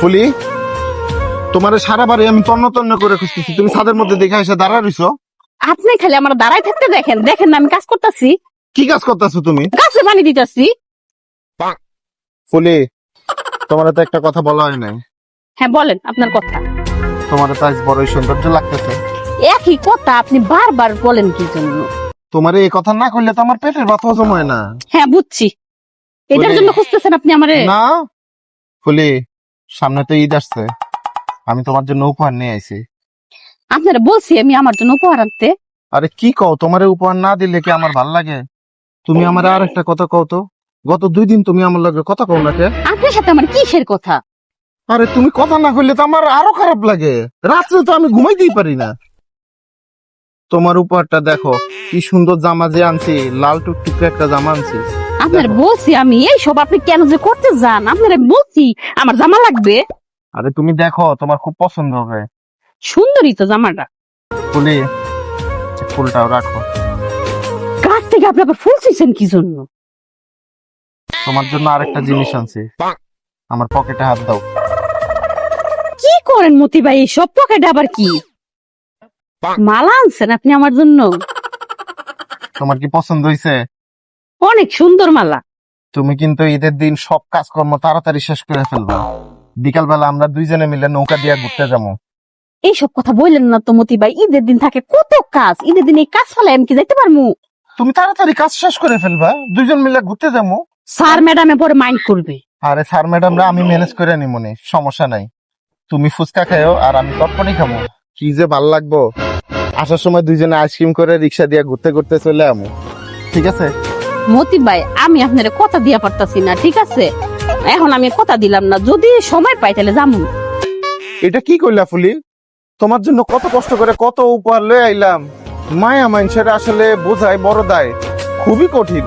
ফুলি তোমার সারা বাড়ি আমি তন্ন তন্ন করে খুঁজতেছি। তুমি ছাদের মধ্যে দেখে এসে দাঁড়া রইছো। আপনি খালি আমার দাঁড়ায় থাকতে দেখেন। দেখেন না আমি কাজ করতেছি। কি কাজ করতেছো তুমি? গাছে পানি দিতেছি। ফুলি তোমার তো একটা কথা বলা হয় নাই। হ্যাঁ বলেন আপনার কথা। তোমার তো আজ বড়ই সৌন্দর্য লাগতেছে। একই কথা আপনি বারবার বলেন কি জন্য? তোমার এই কথা না করলে তো আমার পেটের ভাত হজম হয় না। হ্যাঁ বুঝছি। এটার জন্য খুঁজতেছেন আপনি আমারে? না। ফুলি সামনে তো ঈদ আসছে। আমি তোমার জন্য উপহার নিয়ে আইছি। আপনারা বলছি আমি আমার জন্য উপহার আনতে। আরে কি কও তোমার উপহার না দিলে কি আমার ভালো লাগে? তুমি আমার আর একটা কথা কও তো। গত দুই দিন তুমি আমার লাগে কথা কও না কে? আপনার সাথে আমার কিসের কথা? আরে তুমি কথা না কইলে তো আমার আরও খারাপ লাগে। রাত্রে তো আমি ঘুমাই ঘুমাইতেই পারি না। তোমার উপহারটা দেখো কি সুন্দর জামা যে আনছি লাল টুকটুকে একটা জামা আনছি। আপনার। বলছি আমি এই সব আপনি কেন যে করতে যান? আপনারা বলছি আমার জামা লাগবে। আরে তুমি দেখো তোমার খুব পছন্দ হবে। সুন্দরই তো জামাটা। ফুলি ফুলটাও রাখো। গাছ থেকে আপনি আবার ফুল চাইছেন কি জন্য? তোমার জন্য আরেকটা জিনিস আনছি। আমার পকেটে হাত দাও। কি করেন মতি ভাই সব পকেটে আবার কি? মালা আনছেন আপনি আমার জন্য? তোমার কি পছন্দ হয়েছে অনেক সুন্দর মালা। তুমি কিন্তু ঈদের দিন সব কাজকর্ম তাড়াতাড়ি শেষ করে ফেলবা। বিকাল বেলা আমরা দুইজনে মিলে নৌকা দিয়ে ঘুরতে যাব। এইসব কথা বললেন না তো মতি ভাই ঈদের দিন থাকে কত কাজ। ঈদের দিন এই কাজ ফেলে আমি কি যাইতে পারব তুমি তাড়াতাড়ি কাজ শেষ করে ফেলবা। দুইজন মিলে ঘুরতে যাব। স্যার ম্যাডামে পরে মাইন্ড করবে। আরে স্যার ম্যাডামরা আমি ম্যানেজ করে নি মনে সমস্যা নাই। তুমি ফুচকা খাও আর আমি চটপটি খাব কি যে ভালো লাগবো। আসার সময় দুইজনে আইসক্রিম করে রিক্সা দিয়ে ঘুরতে ঘুরতে চলে আমো। ঠিক আছে। মতি ভাই আমি আপনার কথা দিয়া পারতাছি না, ঠিক আছে? এখন আমি কথা দিলাম না, যদি সময় পাই তাহলে যাব এটা কি কইলা ফুলি? তোমার জন্য কত কষ্ট করে কত উপহার লয়ে আইলাম। মায়া মানুষের আসলে বোঝায় বড় দায় খুবই কঠিন।